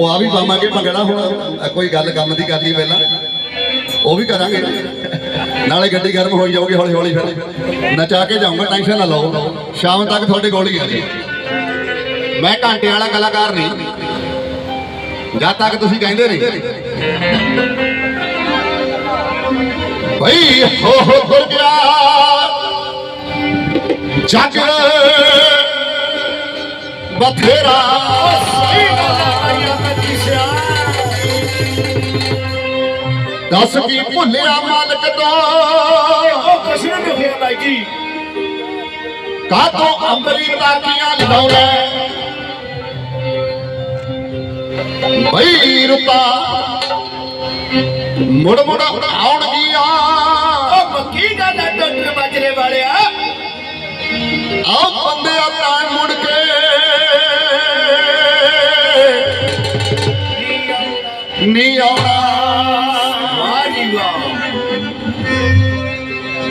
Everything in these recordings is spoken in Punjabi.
ਉਹ ਆ ਵੀ ਪਾਵਾਂਗੇ, ਭੰਗੜਾ ਹੁਣ। ਕੋਈ ਗੱਲ ਕੰਮ ਦੀ ਕਰ ਲਈ ਪਹਿਲਾਂ। ਉਹ ਵੀ ਕਰਾਂਗੇ। ਨਾਲੇ ਗੱਡੀ ਗਰਮ ਹੋਈ ਜਾਊਗੀ ਹੌਲੀ ਹੌਲੀ ਫਿਰ ਨਚਾ ਕੇ ਜਾਊਂਗਾ, ਟੈਨਸ਼ਨ ਨਾ ਲਓ। ਸ਼ਾਮ ਤੱਕ ਤੁਹਾਡੇ ਕੋਲ ਹੀ ਆ ਜੀ। ਮੈਂ ਘੰਟੇ ਵਾਲਾ ਕਲਾਕਾਰ ਨਹੀਂ। ਜਦ ਤੱਕ ਤੁਸੀਂ ਕਹਿੰਦੇ ਨਹੀਂ। ਭਈ ਹੋ ਹੋ ਗੁਰ ਗਿਆ। ਜਗ ਬਥੇਰਾ। ਦੱਸ ਕੀ ਭੁੱਲਿਆ ਮਾਲਕ ਤੋਂ? ਕਾਤੋਂ ਅੰਬਰੀ ਤਾਕੀਆਂ ਲਾਉਣਾ ਭਈ ਰੁਪਾ ਮੁੜ ਮੁੜ ਆਉਣਗੀਆਂ ਆ ਬੰਦਿਆ ਤਾਂ ਮੁੜ ਕੇ। ਨੀ ਆਉਣਾ।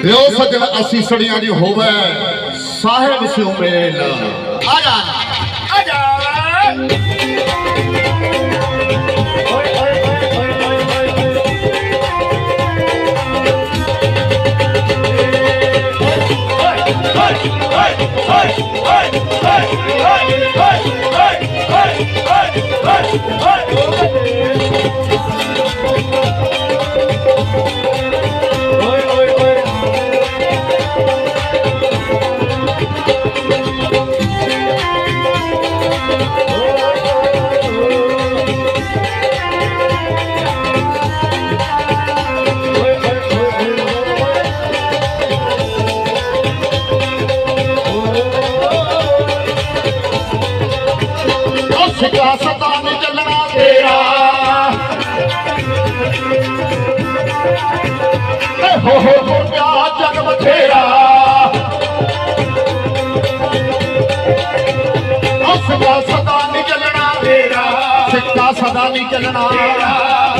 ਦਿਓ ਸਜਣ ਅਸੀਂ ਸੜੀਆਂ ਦੀ ਹੋਵੇ ਸਾਹਿਬ ਸਿਉ ਮੇਲ ਆ ਜਾ ਸਿੱਕਾ ਸਦਾ ਨਹੀਂ ਚੱਲਣਾ।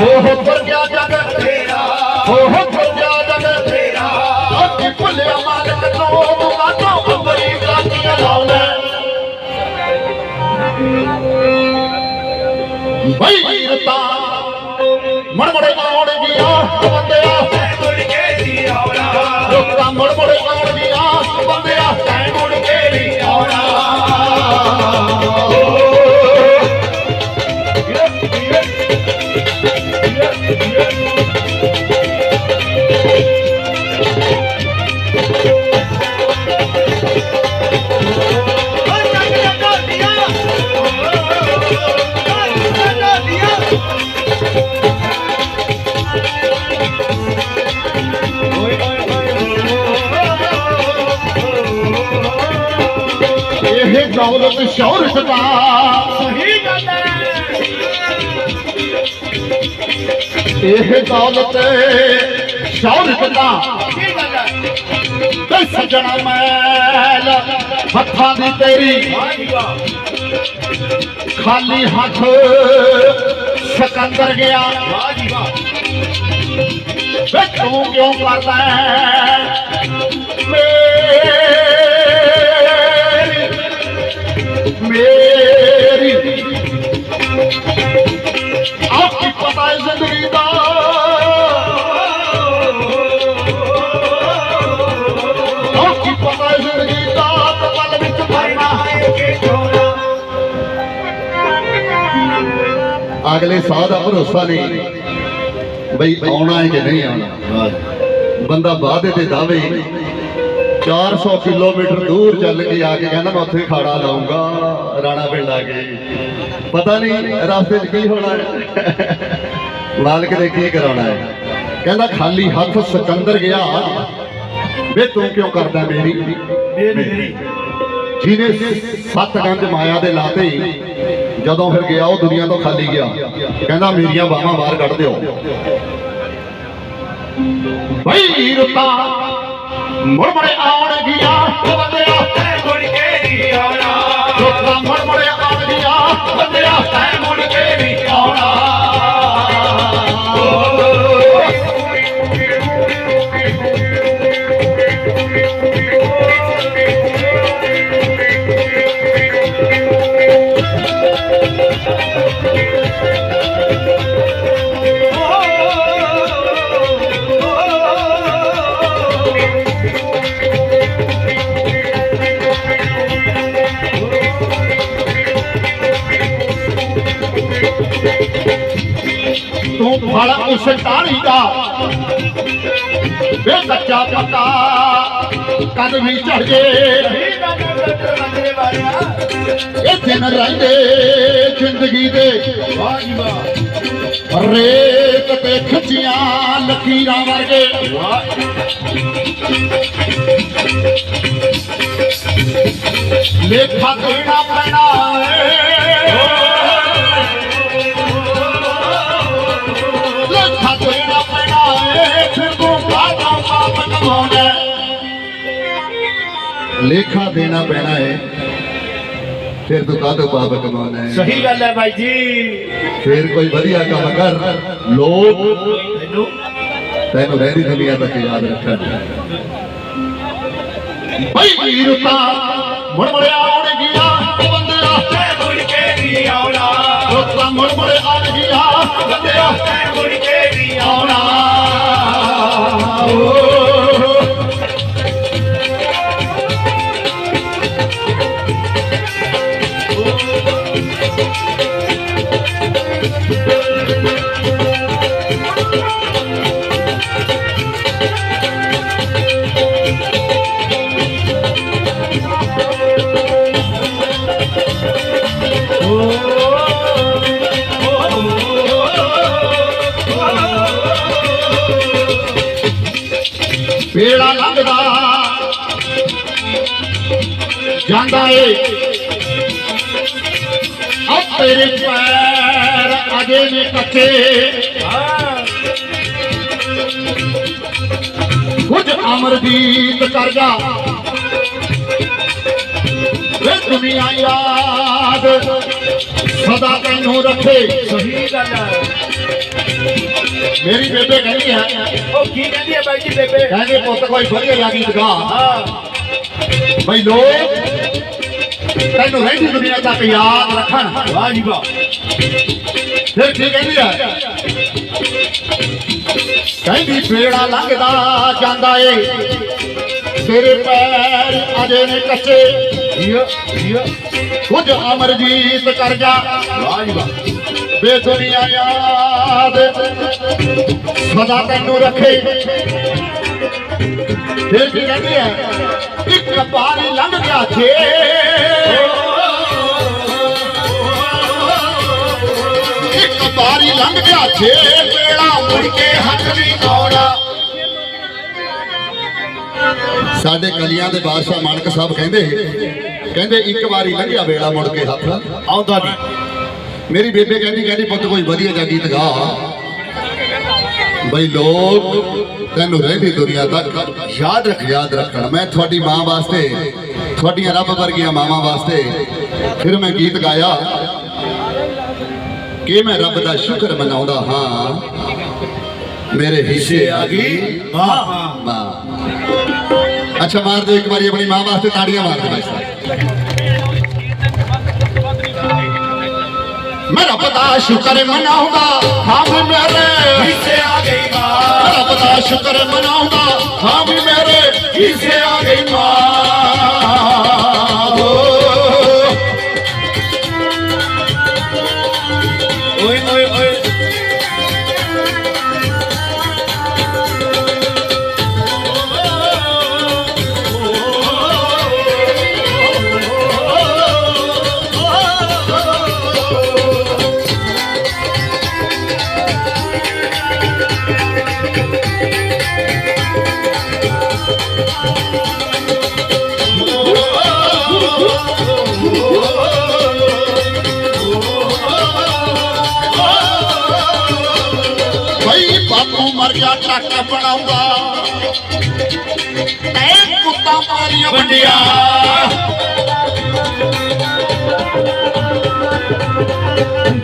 ਹੋ ਹੋ ਗੁਰਗਾ ਜਗ ਤੇਰਾ। ਹੋ ਹੋ ਗੁਰਗਾ ਜਗ ਤੇਰਾ। ਅੱਖੀ ਭੁੱਲਿਆ ਮਾਲਕ ਤੋਂ ਤੂੰ ਕਾਟੋ ਅੰਬਰੀ ਕਾਟੀਆਂ ਲਾਉਣਾ ਬਈ ਵੀਰਤਾ ਮੜ ਮੜੇ ਦੌਲਤ ਸ਼ੌਹਰਤ ਦਾ। ਇਹ ਦੌਲਤ ਸ਼ੌਹਰਤ ਦਾ। ਤੇ ਸਜਣਾ ਮੈਲ ਹੱਥਾਂ ਦੀ ਤੇਰੀ। ਖਾਲੀ ਹੱਥ ਸਿਕੰਦਰ ਗਿਆ। ਵੇ ਤੂੰ ਕਿਉਂ ਕਰਦਾ ਹੈ? ਮੇਰੀ। ਮੇਰੀ ਆਪਕੀ ਪਤਾ ਹੈ ਜ਼ਿੰਦਗੀ ਦਾ। ਆਪਕੀ ਪਤਾ ਹੈ ਜ਼ਿੰਦਗੀ ਦਾ, ਤੇ ਪਲ ਵਿੱਚ ਮਰਨਾ ਅਗਲੇ ਸਾਹ ਦਾ ਭਰੋਸਾ ਨਹੀਂ ਬਈ ਆਉਣਾ ਹੈ ਕਿ ਨਹੀਂ ਆਉਣਾ। ਬੰਦਾ ਵਾਅਦੇ ਤੇ ਦਾਵੇ 400 ਕਿਲੋਮੀਟਰ ਦੂਰ ਚੱਲ ਕੇ ਆ ਕੇ ਕਹਿੰਦਾ ਮੈਂ ਉੱਥੇ ਖਾੜਾ ਲਾਉਂਗਾ ਰਾਣਾ ਪਿੰਡ ਆ ਕੇ। ਪਤਾ ਨਹੀਂ ਰਸਤੇ 'ਚ ਕੀ ਹੋਣਾ ਹੈ। ਮਾਲਕ ਨੇ ਕੀ ਕਰਾਉਣਾ ਹੈ। ਕਹਿੰਦਾ ਖਾਲੀ ਹੱਥ ਸਿਕੰਦਰ ਗਿਆ। ਵੇ ਤੂੰ ਕਿਉਂ ਕਰਦਾ ਮੇਰੀ। ਜਿਹਨੇ ਸੱਤ ਗੰਜ ਮਾਇਆ ਦੇ ਲਾਤੇ ਜਦੋਂ ਫਿਰ ਗਿਆ ਉਹ ਦੁਨੀਆ ਤੋਂ ਖਾਲੀ ਗਿਆ। ਕਹਿੰਦਾ ਮੇਰੀਆਂ ਬਾਹਾਂ ਬਾਹਰ ਕੱਢ ਦਿਓ। ਬਈ ਰੁੱਤਾ ਮੁੜੇ ਆਉਣ ਗਿਆ ਬੰਦਿਆ ਰੁੱਤਾ ਮੁੜ ਮੁੜੇ ਆਉਣ। ਗਿਆ ਬੰਦਿਆ ਤੈ ਮੁੜ ਕੇ ਨਹੀਂ ਆਉਣਾ। ਫਲ ਉਸ ਟਾਹਣੀ ਦਾ। ਵੇ ਕੱਚਾ ਪੱਕਾ, ਕਦ ਵੀ ਚੜ ਜੇ ਇਹ ਦਿਨ ਰਹਿੰਦੇ ਜ਼ਿੰਦਗੀ ਦੇ। ਵਾਹ ਜੀ ਵਾਹ ਰੇਤ ਤੇ ਖਿੱਚੀਆਂ ਲਕੀਰਾਂ ਵਰਗੇ। ਲੇਖਾ ਦੇਣਾ ਪੈਣਾ ਏ। ਲੇਖਾ ਦੇਣਾ ਪੈਣਾ ਹੈ ਫਿਰ ਤੂੰ ਕਾਹਦੋਂ ਪਾਪ ਕਮਾਉਣਾ ਹੈ ਸਹੀ ਗੱਲ ਹੈ ਬਾਈ ਜੀ। ਫਿਰ ਕੋਈ ਵਧੀਆ ਕੰਮ ਕਰ। ਲੋਕ ਤੈਨੂੰ ਤੈਨੂੰ ਰਹਿੰਦੀ ਦੁਨੀਆ ਤੱਕ ਯਾਦ ਰੱਖਣ। ਬਈ ਵੀਰ ਤਾਂ ਮੁੜ ਮੁੜ ਆਉਣਗੀਆਂ ਬੰਦਿਆ ਮੈਂ ਮੁੜ ਕੇ ਨਹੀਂ ਆਉਣਾ। ਲੋਕਾਂ ਮੁੜ ਮੁੜ ਆਉਣਗੀਆਂ ਬੰਦਿਆ ਮੈਂ ਮੁੜ ਕੇ ਨਹੀਂ ਆਉਣਾ। ਵੇਲਾ ਲੰਘਦਾ। ਜਾਂਦਾ ਏ। ਆ ਤੇਰੇ ਪੈਰ ਅਜੇ ਵੀ ਕੱਚੇ। ਕੁਝ ਅਮਰਜੀਤ ਕਰ ਜਾ ਵੇ ਦੁਨੀਆ ਯਾਦ। ਸਦਾ ਤੈਨੂੰ ਰੱਖੇ। ਸਹੀ ਗੱਲ ਹੈ। ਮੇਰੀ ਬੇਬੇ ਕਹਿੰਦੀ ਹੈ। ਉਹ ਕੀ ਕਹਿੰਦੀ ਹੈ ਬਾਈ ਜੀ ਬੇਬੇ? ਕਹਿੰਦੇ ਪੁੱਤ ਕੋਈ ਵਧੀਆ ਜਿਹਾ ਗੀਤ ਗਾ ਹਾਂ। ਬਈ ਲੋਕ ਤੈਨੂੰ ਰਹਿੰਦੀ ਦੁਨੀਆ ਤੱਕ ਯਾਦ ਰੱਖਣ। ਵਾਹ ਜੀ ਵਾਹ ਫਿਰ ਕੀ ਕਹਿੰਦੀ ਆ ਕਹਿੰਦੀ ਪੇੜਾ ਲੰਘਦਾ ਜਾਂਦਾ ਏ। ਤੇਰੇ ਪੈਰ ਅਜੇ ਨੇ ਕੱਚੇ। ਕੁਝ ਅਮਰਜੀਤ ਕਰ ਜਾ। ਵਾਹ ਜੀ ਵਾਹ ਬੇ ਦੁਨੀਆ ਯਾਦ। ਸਦਾ ਤੈਨੂੰ ਰੱਖੇ। ਫਿਰ ਕੀ ਕਹਿੰਦੀ ਹੈ? ਇੱਕ ਪਾਰੀ ਲੰਘ ਗਿਆ ਛੇ। ਇੱਕ ਪਾਰੀ ਲੰਘ ਗਿਆ ਛੇ। ਵੇਲਾ ਮੁੜ ਕੇ ਹੱਥ ਨਹੀਂ ਆਉਣਾ ਸਾਡੇ ਕਲੀਆਂ ਦੇ ਬਾਦਸ਼ਾਹ ਮਾਨਕ ਸਾਹਿਬ ਕਹਿੰਦੇ ਕਹਿੰਦੇ ਇੱਕ ਵਾਰੀ ਲੰਘਿਆ ਵੇਲਾ ਮੁੜ ਕੇ ਹੱਥ, ਆਉਂਦਾ ਨਹੀਂ। ਮੇਰੀ ਬੇਬੇ ਕਹਿੰਦੀ ਕਹਿੰਦੀ, ਪੁੱਤ, ਕੋਈ ਵਧੀਆ ਜਿਹਾ ਗੀਤ ਗਾ। ਬਈ ਲੋਕ ਤੈਨੂੰ ਰਹਿੰਦੀ ਦੁਨੀਆ ਤੱਕ ਯਾਦ ਰੱਖ, ਯਾਦ ਰੱਖਣ। ਮੈਂ ਤੁਹਾਡੀ ਮਾਂ ਵਾਸਤੇ, ਤੁਹਾਡੀਆਂ ਰੱਬ ਵਰਗੀਆਂ ਮਾਵਾਂ ਵਾਸਤੇ ਫਿਰ ਮੈਂ ਗੀਤ ਗਾਇਆ। ਕਿ ਮੈਂ ਰੱਬ ਦਾ ਸ਼ੁਕਰ ਮਨਾਉਂਦਾ ਹਾਂ। ਮੇਰੇ ਹਿੱਸੇ ਆ ਗਈ। ਵਾਹ ਵਾਹ। ਅੱਛਾ ਮਾਰ ਦਿਓ ਇੱਕ ਵਾਰੀ ਆਪਣੀ ਮਾਂ ਵਾਸਤੇ ਤਾੜੀਆਂ ਮਾਰ ਦਿਓ। ਮੈਂ ਰੱਬ ਦਾ ਸ਼ੁਕਰ ਮਨਾਉਂਦਾ ਹਾਂ ਵੀ ਮੇਰੇ। ਹਿੱਸੇ ਆ ਗਈ ਮਾਂ। ਰੱਬ ਦਾ ਸ਼ੁਕਰ ਮਨਾਉਂਦਾ ਹਾਂ ਵੀ ਮੇਰੇ। ਹਿੱਸੇ ਆ ਗਈ ਮਾਂ। ਬਈ ਬਾਪੂ ਮਰ ਗਿਆ ਬਣਾਉਂਦਾ। ਤੈ ਕੁੱਤਾ ਮਾਰੀਆਂ ਵੱਡੀਆਂ।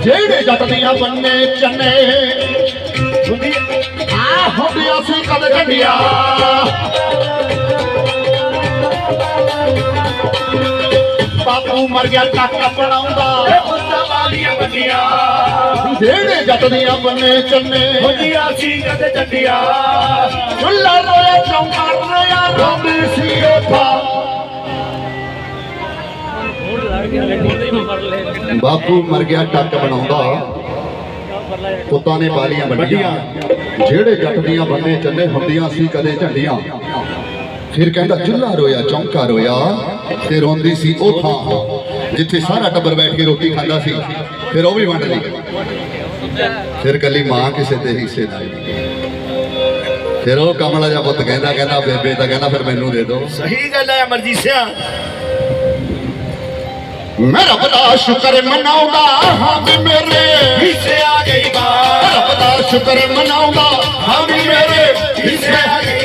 ਜਿਹੜੇ ਜੱਟ ਦੀਆਂ ਬੰਨੇ ਚੰਨੇ ਹੁੰਦੀ ਆ ਹੁੰਦੀਆਂ ਸੀ ਕਦ ਗੱਡੀਆਂ ਬਾਪੂ ਮਰ ਗਿਆ ਟਰੱਕ ਬਣਾਉਂਦਾ ਪੁੱਤਾਂ ਵਾਲੀਆਂ ਬੰਦੀਆਂ ਜਿਹੜੇ ਜੱਟ ਦੀਆਂ ਬੰਨੇ ਚੰਨੇ ਹੁੰਦੀਆਂ ਸੀ ਕਦੇ ਚੰਡੀਆਂ। ਚੁੱਲਾ ਰੋਇਆ ਚੌਂਕਾ ਰੋਇਆ ਰੋਂਦੀ ਸੀ ਥਾਂ ਬਾਪੂ ਮਰ ਗਿਆ ਟੱਕ ਬਣਾਉਂਦਾ। ਪੁੱਤਾਂ ਨੇ ਬਾਲੀਆਂ ਵੱਡੀਆਂ। ਜਿਹੜੇ ਜੱਟ ਦੀਆਂ ਬੰਨੇ ਚੰਨੇ ਹੁੰਦੀਆਂ ਸੀ ਕਦੇ ਝੰਡੀਆਂ। ਫਿਰ ਕਹਿੰਦਾ ਚੁੱਲ੍ਹਾ ਰੋਇਆ ਚੌਂਕਾ ਰੋਇਆ। ਤੇ ਰੋਂਦੀ ਸੀ ਉਹ ਥਾਂ ਜਿੱਥੇ ਸਾਰਾ ਟੱਬਰ ਬੈਠ ਕੇ ਰੋਟੀ ਖਾਂਦਾ ਸੀ। ਫਿਰ ਉਹ ਵੀ ਵੰਡ ਲਈ। ਫਿਰ ਕੱਲੀ ਮਾਂ ਕਿਸੇ ਦੇ ਹਿੱਸੇ ਦਾ ਫਿਰ ਉਹ ਕਮਲਾ ਜਿਹਾ ਪੁੱਤ ਕਹਿੰਦਾ ਕਹਿੰਦਾ ਬੇਬੇ ਤਾਂ ਕਹਿੰਦਾ ਫਿਰ ਮੈਨੂੰ ਦੇ ਦਿਓ। ਸਹੀ ਗੱਲ ਹੈ ਅਮਰਜੀਤ ਸਿੰਘ ਮੈਂ ਰੱਬ ਦਾ ਸ਼ੁਕਰ ਮਨਾਉਂਦਾ ਹਾਂ ਵੀ ਮੇਰੇ ਹਿੱਸੇ ਆ ਗਈ ਬਾਤ। ਰੱਬ ਦਾ ਸ਼ੁਕਰ ਮਨਾਉਂਦਾ ਹਾਂ ਵੀ ਮੇਰੇ ਹਿੱਸੇ ਆ ਗਈ